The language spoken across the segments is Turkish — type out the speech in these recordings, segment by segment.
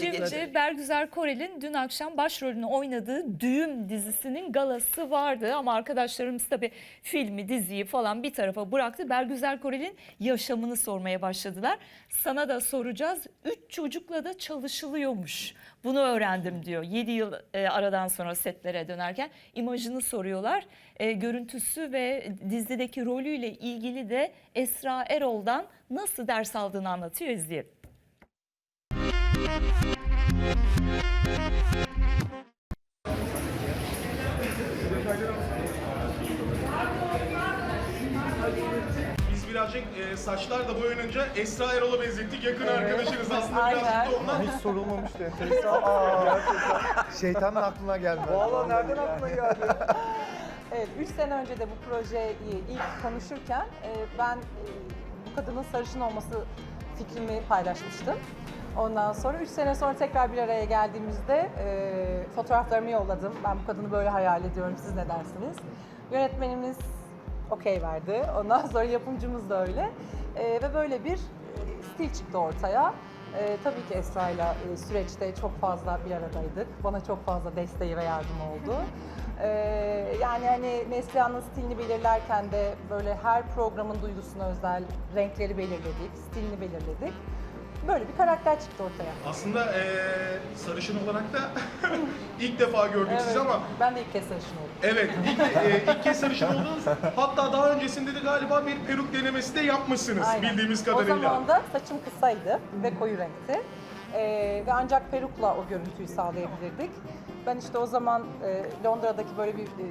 Şimdi geçelim. Bergüzar Korel'in dün akşam başrolünü oynadığı Düğüm dizisinin galası vardı ama arkadaşlarımız tabii filmi, diziyi falan bir tarafa bıraktı. Bergüzar Korel'in yaşamını sormaya başladılar. Sana da soracağız. Üç çocukla da çalışılıyormuş. Bunu öğrendim diyor. 7 yıl e, aradan sonra setlere dönerken imajını soruyorlar. E, görüntüsü ve dizideki rolüyle ilgili de Esra Erol'dan nasıl ders aldığını anlatıyor izleyelim. Biz birazcık e, saçlar da boyanınca Esra Erol'a benzettik. Yakın arkadaşınız aslında birazcık da ondan. Hiç sorulmamıştı enteresan. Aa, Şeytanın aklına gelmedi. Valla nereden aklına geldi? Evet, 3 sene önce de bu projeyi ilk konuşurken e, ben e, bu kadının sarışın olması fikrimi paylaşmıştım. Ondan sonra 3 sene sonra tekrar bir araya geldiğimizde e, fotoğraflarımı yolladım. Ben bu kadını böyle hayal ediyorum, siz ne dersiniz? Yönetmenimiz okey verdi. Ondan sonra yapımcımız da öyle. E, ve böyle bir e, stil çıktı ortaya. E, tabii ki Esra'yla e, süreçte çok fazla bir aradaydık. Bana çok fazla desteği ve yardım oldu. E, yani hani Neslihan'ın stilini belirlerken de böyle her programın duygusuna özel renkleri belirledik, stilini belirledik. Böyle bir karakter çıktı ortaya. Aslında e, sarışın olarak da ilk defa gördük sizi ama Ben de ilk kez sarışın oldum. evet ilk, e, ilk kez sarışın oldunuz. Hatta daha öncesinde de galiba bir peruk denemesi de yapmışsınız Aynen. bildiğimiz kadarıyla. O zaman da saçım kısaydı ve koyu renkti. Ee, ve ancak perukla o görüntüyü sağlayabilirdik. Ben işte o zaman e, Londra'daki böyle bir e,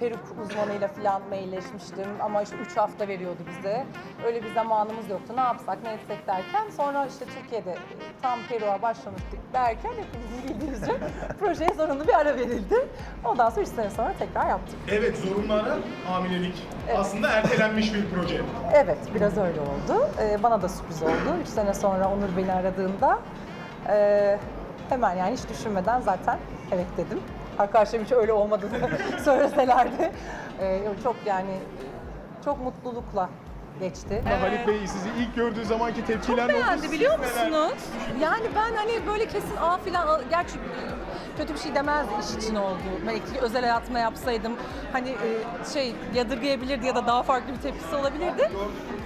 peruk uzmanıyla falan mailleşmiştim ama işte 3 hafta veriyordu bize. Öyle bir zamanımız yoktu. Ne yapsak, ne etsek derken sonra işte Türkiye'de e, tam peruğa başlamıştık derken hepimizin bildiği üzere projeye zorunlu bir ara verildi. Ondan sonra 3 sene sonra tekrar yaptık. Evet zorunlu ara hamilelik. Aslında ertelenmiş bir proje. Evet, biraz öyle oldu. Ee, bana da sürpriz oldu. Üç sene sonra Onur beni aradığında e, hemen yani hiç düşünmeden zaten evet dedim. Arkadaşlarım hiç öyle olmadığını söyleselerdi. Ee, çok yani çok mutlulukla geçti. Halit Bey sizi ilk gördüğü zamanki tepkiler Çok ne oldu? beğendi Siz biliyor neler- musunuz? Yani ben hani böyle kesin aa filan gerçi kötü bir şey demezdi iş için oldu. Belki özel hayatıma yapsaydım hani e, şey yadırgayabilirdi ya da daha farklı bir tepkisi olabilirdi.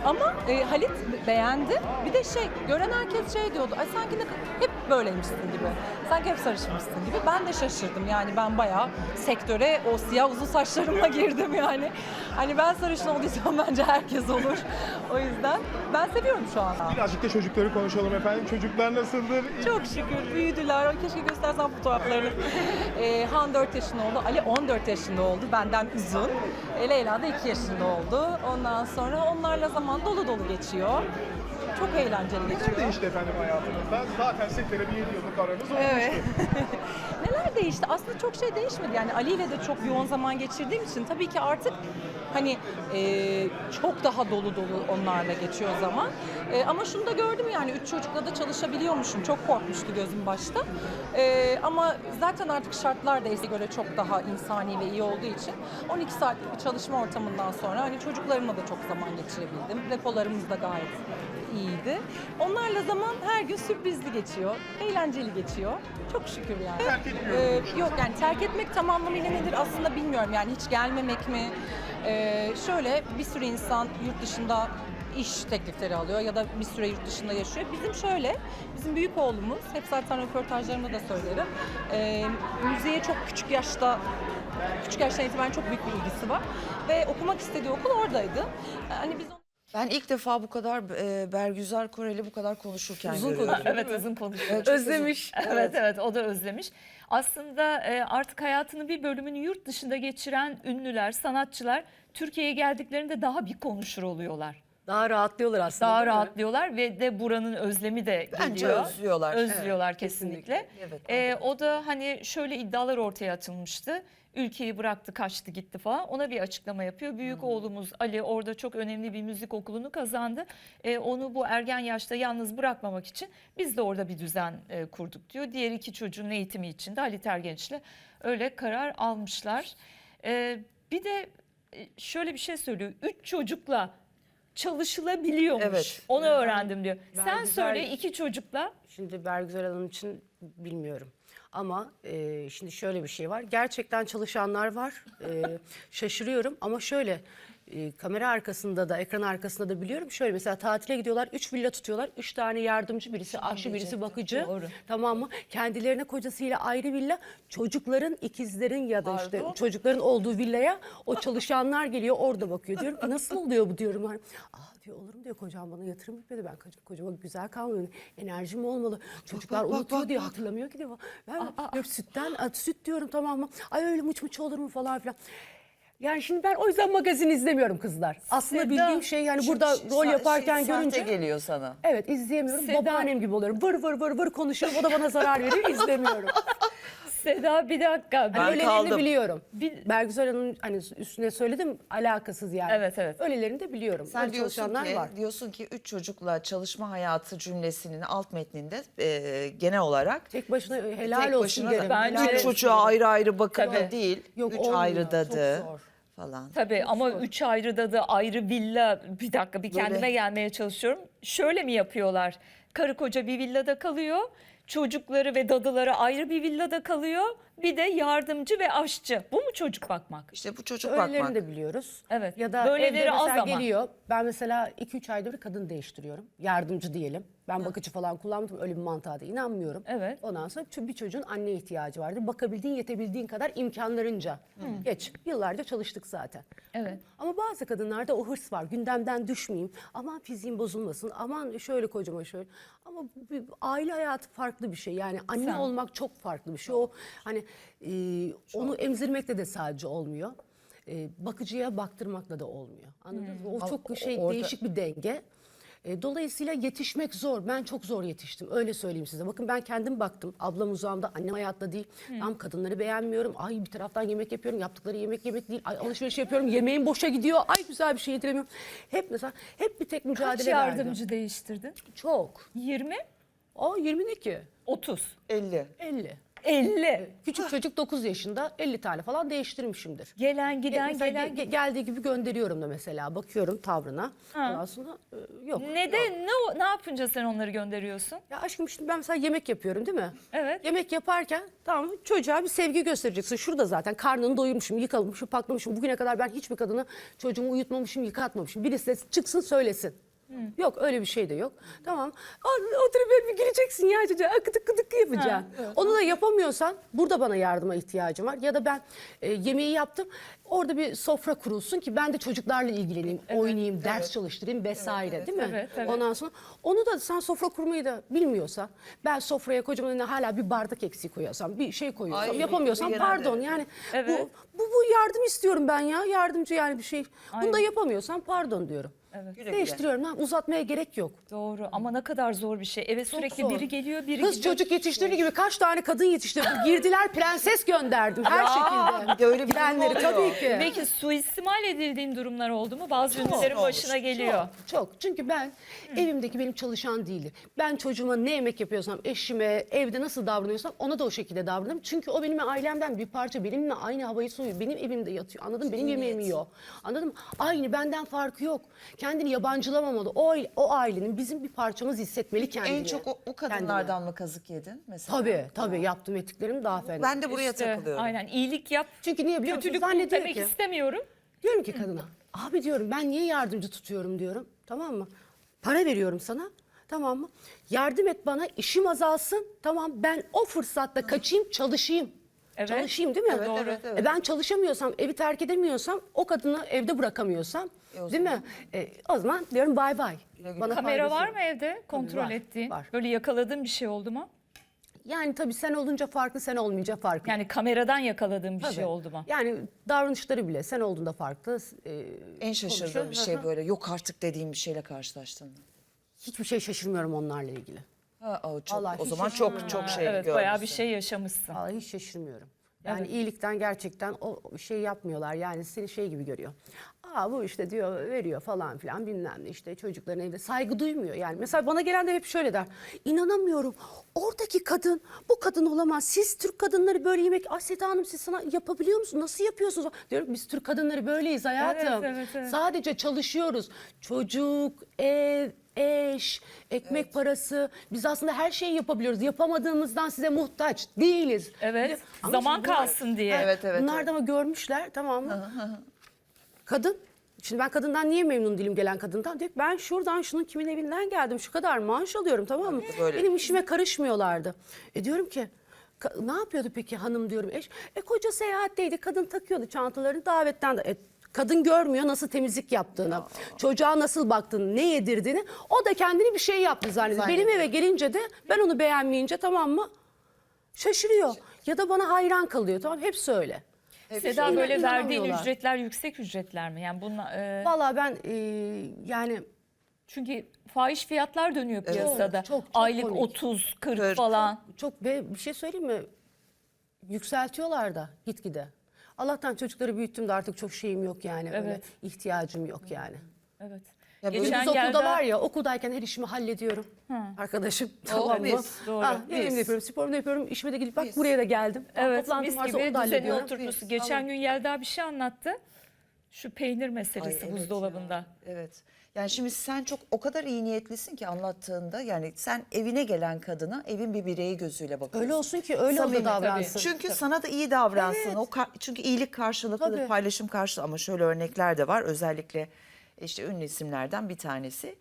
Ama e, Halit beğendi. Bir de şey gören herkes şey diyordu. Ay sanki ne, hep böyleymişsin gibi. Sanki hep sarışmışsın gibi. Ben de şaşırdım. Yani ben bayağı sektöre o siyah uzun saçlarımla girdim yani. Hani ben sarışın olduysam bence herkes olur. O yüzden ben seviyorum şu an. Birazcık da çocukları konuşalım efendim. Çocuklar nasıldır? Çok şükür büyüdüler. Keşke göstersem fotoğraflarını. Ee, Han 4 yaşında oldu. Ali 14 yaşında oldu. Benden uzun. E, Leyla da 2 yaşında oldu. Ondan sonra onlarla zaman dolu dolu geçiyor. Çok eğlenceli Neler geçiyor. değişti efendim hayatınızda? Zaten setlere bir 7 yıllık aranız olmuştu. Evet. Neler değişti? Aslında çok şey değişmedi. Yani Ali ile de çok yoğun zaman geçirdiğim için tabii ki artık hani e, çok daha dolu dolu onlarla geçiyor zaman. E, ama şunu da gördüm yani üç çocukla da çalışabiliyormuşum. Çok korkmuştu gözüm başta. E, ama zaten artık şartlar da eskiye göre çok daha insani ve iyi olduğu için 12 saatlik bir çalışma ortamından sonra hani çocuklarımla da çok zaman geçirebildim. Repolarımız da gayet iyiydi. Onlarla zaman her gün sürprizli geçiyor, eğlenceli geçiyor. Çok şükür yani. Terk etmiyorum Ee, yok yani terk etmek tam anlamıyla nedir aslında bilmiyorum. Yani hiç gelmemek mi? Ee, şöyle bir sürü insan yurt dışında iş teklifleri alıyor ya da bir süre yurt dışında yaşıyor. Bizim şöyle, bizim büyük oğlumuz, hep zaten röportajlarımda da söylerim, ee, müziğe çok küçük yaşta küçük yaştan itibaren çok büyük bir ilgisi var ve okumak istediği okul oradaydı. Hani biz Ben ilk defa bu kadar e, Bergüzar Koreli bu kadar konuşurken Uzun görüyorum. konuşuyor. Evet uzun konuşuyor. Evet, çok özlemiş. Evet evet o da özlemiş. Aslında e, artık hayatının bir bölümünü yurt dışında geçiren ünlüler, sanatçılar Türkiye'ye geldiklerinde daha bir konuşur oluyorlar. Daha rahatlıyorlar aslında. Daha mi? rahatlıyorlar ve de buranın özlemi de Bence geliyor. özlüyorlar. Özlüyorlar Evet, kesinlikle. Evet. E, o da hani şöyle iddialar ortaya atılmıştı. Ülkeyi bıraktı, kaçtı, gitti falan. Ona bir açıklama yapıyor. Büyük oğlumuz Ali orada çok önemli bir müzik okulunu kazandı. E, onu bu ergen yaşta yalnız bırakmamak için biz de orada bir düzen e, kurduk diyor. Diğer iki çocuğun eğitimi için de Halit Ergenç'le öyle karar almışlar. E, bir de e, şöyle bir şey söylüyor. Üç çocukla çalışılabiliyormuş. Evet. Onu öğrendim diyor. Ben Sen güzel- söyle iki çocukla Şimdi Bergüzar Hanım için bilmiyorum. Ama e, şimdi şöyle bir şey var. Gerçekten çalışanlar var. E, şaşırıyorum ama şöyle e, kamera arkasında da ekran arkasında da biliyorum. Şöyle mesela tatile gidiyorlar. Üç villa tutuyorlar. Üç tane yardımcı birisi aşçı birisi bakıcı. Doğru. Tamam mı? Kendilerine kocasıyla ayrı villa. Çocukların ikizlerin ya da işte çocukların olduğu villaya o çalışanlar geliyor orada bakıyor. Diyorum ki nasıl oluyor bu diyorum. Hani, Aa diyor olur mu diyor kocam bana yatırım yapıyordu. Ben kocam, kocama güzel kalmıyor. Enerjim olmalı. Çocuklar bak, bak, unutuyor bak, diyor bak. hatırlamıyor ki diyor. Ben diyor, sütten a, süt diyorum tamam mı? Ay öyle mıç mıç olur mu falan filan. Yani şimdi ben o yüzden magazin izlemiyorum kızlar. Aslında Seda, bildiğim şey yani burada rol Sa- yaparken şey, görünce geliyor sana. Evet izleyemiyorum. Seda- Babaannem gibi oluyorum. Vır vır vır vır konuşuyorum. O da bana zarar veriyor. izlemiyorum. Seda bir dakika. Ben Öylelerini kaldım. biliyorum. Bil- Bergüzar Hanım'ın hani üstüne söyledim alakasız yani. Evet, evet. Öylelerini de biliyorum. Sen Öyle diyorsun çalışanlar ki, var. diyorsun ki üç çocukla çalışma hayatı cümlesinin alt metninde e, genel olarak Tek başına helal tek olsun başına derim. da Bence- üç çocuğa ayrı ayrı Tabii. değil. Yok, üç olmuyor. ayrı Çok dadı zor. falan. Tabii ama üç ayrı dadı ayrı villa bir dakika bir kendime Böyle. gelmeye çalışıyorum. Şöyle mi yapıyorlar? Karı koca bir villada kalıyor. Çocukları ve dadıları ayrı bir villada kalıyor. Bir de yardımcı ve aşçı. Bu mu çocuk bakmak? İşte bu çocuk Öylelerini bakmak. de biliyoruz. Evet. Ya da Böyleleri evde az mesela ama. geliyor. Ben mesela 2-3 ayda bir kadın değiştiriyorum. Yardımcı diyelim. Ben bakıcı falan kullanmadım. Öyle bir mantığa da inanmıyorum. Evet. Ondan sonra bir çocuğun anne ihtiyacı vardır. Bakabildiğin, yetebildiğin kadar imkanlarınca. Geç. Yıllarca çalıştık zaten. Evet. Ama bazı kadınlarda o hırs var. Gündemden düşmeyeyim. Aman fiziğim bozulmasın. Aman şöyle kocama şöyle. Ama bir aile hayatı farklı bir şey. Yani anne Sen- olmak çok farklı bir şey. O hani e, onu emzirmekle de sadece olmuyor. E, bakıcıya baktırmakla da olmuyor. Anladınız mı? O çok şey orada- değişik bir denge. E, Dolayısıyla yetişmek zor. Ben çok zor yetiştim. Öyle söyleyeyim size. Bakın ben kendim baktım. Ablam uzağımda, annem hayatta değil. Ben kadınları beğenmiyorum. Ay bir taraftan yemek yapıyorum. Yaptıkları yemek yemek değil. Ay alışveriş yapıyorum. Yemeğim boşa gidiyor. Ay güzel bir şey yediremiyorum. Hep mesela hep bir tek Kaç mücadele yardımcı verdim. değiştirdin? Çok. 20, O 20 ne ki? 30, 50. 50. 50. Küçük çocuk 9 yaşında 50 tane falan değiştirmişimdir. Gelen E, giden mesela gelen. ge- ge- geldiği gibi gönderiyorum da mesela. Bakıyorum tavrına. Ondan sonra e, yok. Neden ne o- ne yapınca sen onları gönderiyorsun? Ya aşkım şimdi ben mesela yemek yapıyorum değil mi? Evet. Yemek yaparken tamam çocuğa bir sevgi göstereceksin. Şurada zaten karnını doyurmuşum, yıkamışım, paklamışım. Bugüne kadar ben hiçbir kadını çocuğumu uyutmamışım, yıkatmamışım. Birisi de çıksın söylesin. Yok öyle bir şey de yok. Tamam. Aa, Oturup böyle bir gireceksin ya çocuğa. Akıdık kıdık yapacaksın. Onu da yapamıyorsan burada bana yardıma ihtiyacım var. Ya da ben e, yemeği yaptım. Orada bir sofra kurulsun ki ben de çocuklarla ilgileneyim, oynayayım, ders çalıştırayım vesaire değil mi? evet, evet. Ondan sonra onu da sen sofra kurmayı da bilmiyorsan ben sofraya kocaman önüne hala bir bardak eksik koyarsam bir şey koyuyorsam Ay, yapamıyorsam pardon yani Evet. bu, bu bu yardım istiyorum ben ya yardımcı yani bir şey. Bunu da yapamıyorsam pardon diyorum. Evet. güle. Değiştiriyorum ha uzatmaya gerek yok. Doğru ama ne kadar zor bir şey. Eve Çok sürekli zor. biri geliyor, biri Kız gidiyor. çocuk yetiştirdiği gibi kaç tane kadın yetiştirdim. Girdiler prenses gönderdim her şekilde. bir de öyle bir durum Gidenleri oluyor. tabii ki. Peki suistimal edildiğin durumlar oldu mu? Bazı ünlülerin başına geliyor. Çok, çok. Çünkü ben evimdeki benim çalışan değilim. Ben çocuğuma ne yemek yapıyorsam, eşime, evde nasıl davranıyorsam ona da o şekilde davranırım. Çünkü o benim ailemden bir parça. Benimle aynı havayı soluyor. Benim evimde yatıyor. Anladın mı? Benim yemeğimi yiyor. Anladın mı? Aynı benden farkı yok. Kendini yabancılamamalı. O, o ailenin bizim bir parçamız hissetmeli kendini. En çok o, o kadınlardan mı kazık yedin mesela? Tabii tabii yaptım ettiklerim daha fena. Ben de buraya İşte, takılıyorum. Aynen iyilik yap. Çünkü niye biliyor musun? Kötülük demek ki. istemiyorum. Diyorum ki kadına, abi diyorum ben niye yardımcı tutuyorum diyorum. Tamam mı? Para veriyorum sana. Tamam mı? Yardım et bana, işim azalsın. Tamam ben o fırsatta kaçayım, çalışayım. Evet. Çalışayım değil mi? Evet, Doğru. evet, evet. E ben çalışamıyorsam, evi terk edemiyorsam, o kadını evde bırakamıyorsam, o değil mi? E, o zaman diyorum bay bay. Bana Kamera faydası var yok. mı evde kontrol var, ettiğin? var. Böyle yakaladığın bir şey oldu mu? Yani tabii sen olunca farklı, sen olmayınca farklı. Yani kameradan yakaladığın bir şey Tabii. oldu mu? Yani davranışları bile sen olduğunda farklı. e, En şaşırdığım bir şey böyle yok artık dediğim bir şeyle karşılaştın mı? Hiçbir şey şaşırmıyorum onlarla ilgili. Ha, o, çok, Vallahi o hiç zaman çok çok şey evet bayağı bir görmüşsün. şey yaşamışsın. Vallahi hiç şaşırmıyorum. Yani iyilikten gerçekten o şey yapmıyorlar. Yani seni şey gibi görüyor. Aa bu işte diyor veriyor falan filan bilmem ne işte çocukların evde saygı duymuyor. Yani mesela bana gelen de hep şöyle der. İnanamıyorum oradaki kadın bu kadın olamaz. Siz Türk kadınları böyle yemek Aseta Hanım siz sana yapabiliyor musunuz? Nasıl yapıyorsunuz? Diyorum biz Türk kadınları böyleyiz hayatım. evet, evet. Sadece çalışıyoruz. Çocuk, ev, eş, ekmek parası. Biz aslında her şeyi yapabiliyoruz. Yapamadığımızdan size muhtaç değiliz. Evet. Ama Zaman şimdi bunlar- kalsın diye. Evet, evet, Bunlar evet. da ama görmüşler tamam mı? Kadın. Şimdi ben kadından niye memnun değilim gelen kadından? Diyor ki, ben şuradan şunun kimin evinden geldim. Şu kadar maaş alıyorum tamam mı? böyle. Benim işime karışmıyorlardı. E diyorum ki "Ka- ne yapıyordu peki hanım diyorum eş. E koca seyahatteydi kadın takıyordu çantalarını davetten de. E, kadın görmüyor nasıl temizlik yaptığını, çocuğa nasıl baktığını, ne yedirdiğini. O da kendini bir şey yaptı zannediyor. Benim eve gelince de ben onu beğenmeyince tamam mı? Şaşırıyor. Ya da bana hayran kalıyor. Tamam hepsi öyle. Seda İnan- böyle verdiğin ücretler yüksek ücretler mi? Yani bunla, e, Vallahi ben e, yani çünkü fahiş fiyatlar dönüyor piyasada. çok, çok Aylık komik. 30, 40 Kırk. falan. çok ve bir şey söyleyeyim mi? Yükseltiyorlar da gitgide. Allah'tan çocukları büyüttüm de artık çok şeyim yok yani. Öyle Evet. ihtiyacım yok yani. Evet. Ya Geçen Biz okulda geldi var ya okuldayken her işimi hallediyorum. Arkadaşım tamam mı? mis, doğru. Ah, yemeğimi Mis. de yapıyorum, sporumu da yapıyorum. İşime de gidip bak buraya da geldim. Evet Toplantım mis varsa gibi onu da düzeni hallediyorum. oturtması. Geçen gün Yelda bir şey anlattı. Şu peynir meselesi Ay, evet buzdolabında. Evet. Yani şimdi sen çok o kadar iyi niyetlisin ki anlattığında yani sen evine gelen kadına evin bir bireyi gözüyle bakıyorsun. Öyle olsun ki öyle o Samimi, da davransın. Çünkü sana da iyi davransın. O ka- çünkü iyilik karşılıklıdır, Tabii. paylaşım karşılıklı ama şöyle örnekler de var. Özellikle işte ünlü isimlerden bir tanesi.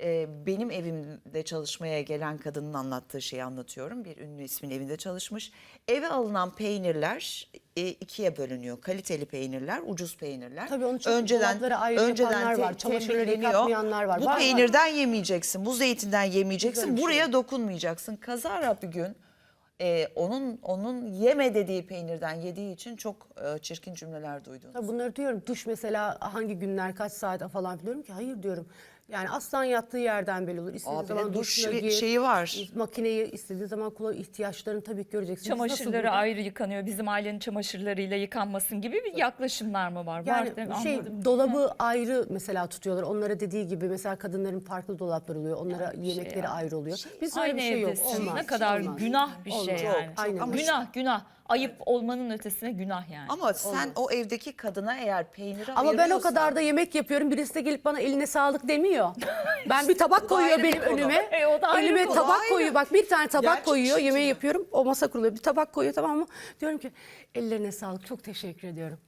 Ee, benim evimde çalışmaya gelen kadının anlattığı şeyi anlatıyorum. Bir ünlü ismin evinde çalışmış. Eve alınan peynirler e, ikiye bölünüyor. Kaliteli peynirler, ucuz peynirler. Tabii onu çok dolaplara ayrı yapanlar var, çamaşırları yıkatmayanlar var. Bu Var, var. peynirden yemeyeceksin, bu zeytinden yemeyeceksin, Güzel buraya şey. dokunmayacaksın. Kazara bir gün e, onun onun yeme dediği peynirden yediği için çok e, çirkin cümleler duydun. Tabii bunları diyorum. Duş mesela hangi günler, kaç saat falan diyorum ki hayır diyorum. Yani aslan yattığı yerden belli olur. İstediği Abi, zaman duş duşuna bir gir. şeyi var. Makineyi istediği zaman kullan ihtiyaçlarını tabii ki göreceksin. Çamaşırları ayrı yıkanıyor. Bizim ailenin çamaşırlarıyla yıkanmasın gibi bir yaklaşımlar mı var? Yani var değil şey Anladım. dolabı ayrı mesela tutuyorlar. Onlara dediği gibi mesela kadınların farklı dolapları oluyor. Onlara yemekleri ya. ayrı oluyor. Biz öyle Aynı bir şey yok. Olmaz. Ne kadar Olmaz. günah bir şey Olmaz. yani. Aynen. Ama günah günah. Ayıp olmanın ötesine günah yani. Ama sen o evdeki kadına eğer peyniri Ama ben o ayırıyorsan- kadar da yemek yapıyorum. Birisi de gelip bana eline sağlık demiyor. Ben bir tabak koyuyor ayrı bir benim konu. önüme. E, o da ayrı Elime konu. tabak Ayrı. koyuyor. Bak bir tane tabak Gerçek koyuyor. Yemeği yapıyorum. O masa kuruluyor. Bir tabak koyuyor tamam mı? Diyorum ki ellerine sağlık. Çok teşekkür ediyorum.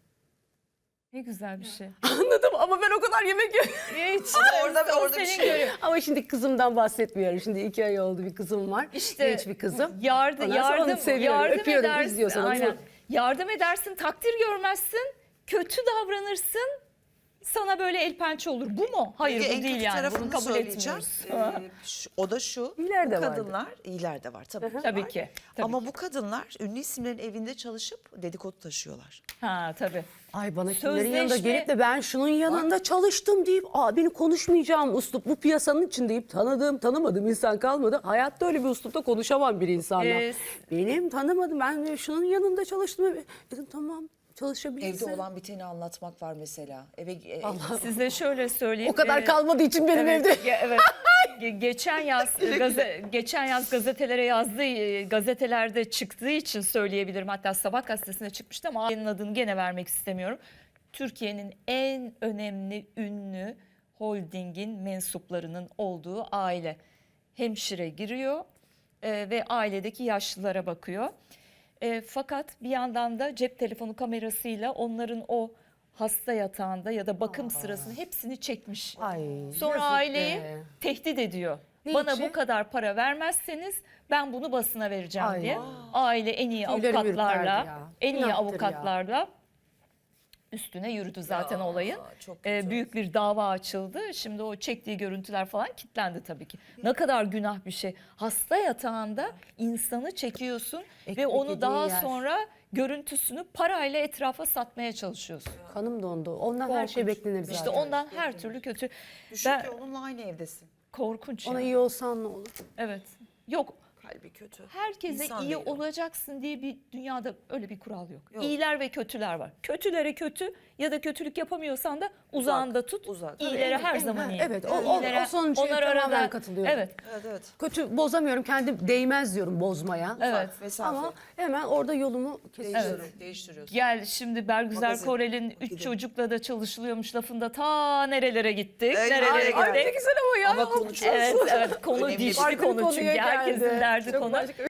Ne güzel bir şey. Anladım ama ben o kadar yemek yiyorum. Hiç. orada- orada bir şey. görüyor. ama şimdi kızımdan bahsetmiyorum. Şimdi iki ay oldu bir kızım var. İşte Genç bir kızım. Yardım, Ondan sonra onu yardım, seviyorum. yardım Öpüyorum, edersin. izliyorsan onu. Aynen. Yardım edersin, takdir görmezsin, kötü davranırsın. Sana böyle el pençe olur. Bu mu? Hayır Peki, bu en değil kötü yani. tarafını Bunu kabul söyleyeceğim. etmiyoruz. Ee, şu- o da şu. İyiler de bu vardır. kadınlar iyiler de var tabii. ki Tabii var. ki. Tabii Ama ki. bu kadınlar ünlü isimlerin evinde çalışıp dedikodu taşıyorlar. Ha tabii. Ay bana kimlerin yanında Sözleşme- gelip de ben şunun yanında çalıştım deyip Aa, benim konuşmayacağım uslup bu piyasanın içindeyim tanıdığım tanımadığım insan kalmadı. Hayatta öyle bir uslupta konuşamam bir insanla. Ee, benim tanımadım ben şunun yanında çalıştım. Dedim tamam çalışabilirsin. Evde olan biteni anlatmak var mesela. Eve e, Size şöyle söyleyeyim. o kadar Ee, kalmadığı için benim Evet, evde. ge- evet. Ge- geçen yaz gaze, geçen yaz gazetelere yazdığı e, gazetelerde çıktığı için söyleyebilirim. Hatta Sabah gazetesine çıkmıştı ama ailenin adını gene vermek istemiyorum. Türkiye'nin en önemli ünlü holdingin mensuplarının olduğu aile. Hemşire giriyor e, ve ailedeki yaşlılara bakıyor. E, fakat bir yandan da cep telefonu kamerasıyla onların o hasta yatağında ya da bakım sırasını hepsini çekmiş. Ay, Sonra yazık aileyi be. tehdit ediyor. Ne Bana için? bu kadar para vermezseniz ben bunu basına vereceğim Ay. diye. Aile en iyi Tüylerim avukatlarla, ya. en iyi Günahtır ya. avukatlarla üstüne yürüdü zaten olayın. çok Ee, kötü. büyük bir dava açıldı. Şimdi o çektiği görüntüler falan kilitlendi tabii ki. Ne kadar günah bir şey. Hasta yatağında insanı çekiyorsun ve Ekmek onu yediği daha yer. sonra görüntüsünü parayla etrafa satmaya çalışıyorsun. Kanım dondu. Ondan her şey Korkunç. beklenir zaten. İşte ondan her türlü kötü. düşün Ben, ki onunla aynı evdesin. korkunç Ona ya. iyi olsan ne olur. Evet. Yok kalbi kötü. Herkese İnsan iyi değil o. olacaksın diye bir dünyada öyle bir kural yok. Yok. İyiler ve kötüler var. Kötülere kötü ya da kötülük yapamıyorsan da uzağında tut. uzak. İyilere Evet, her zaman iyi. evet, o- o- o sonucuya tamamen katılıyorum. Evet. Evet evet. Kötü bozamıyorum kendim değmez diyorum bozmaya. Evet. Mesafe. Ama hemen orada yolumu kesiyorum. Değiştiriyorsun. Değiştiriyorsun. Gel şimdi Bergüzar Magazin. Korel'in üç Gidelim. çocukla da çalışılıyormuş lafında ta nerelere gittik. Evet, nerelere ay, gittik. ay, ne güzel ama ya. Ama konuşuyoruz. Evet, evet konu Önemli. dişli Farklı bir konu çünkü herkesin geldi. derdi Çok konu. başka bir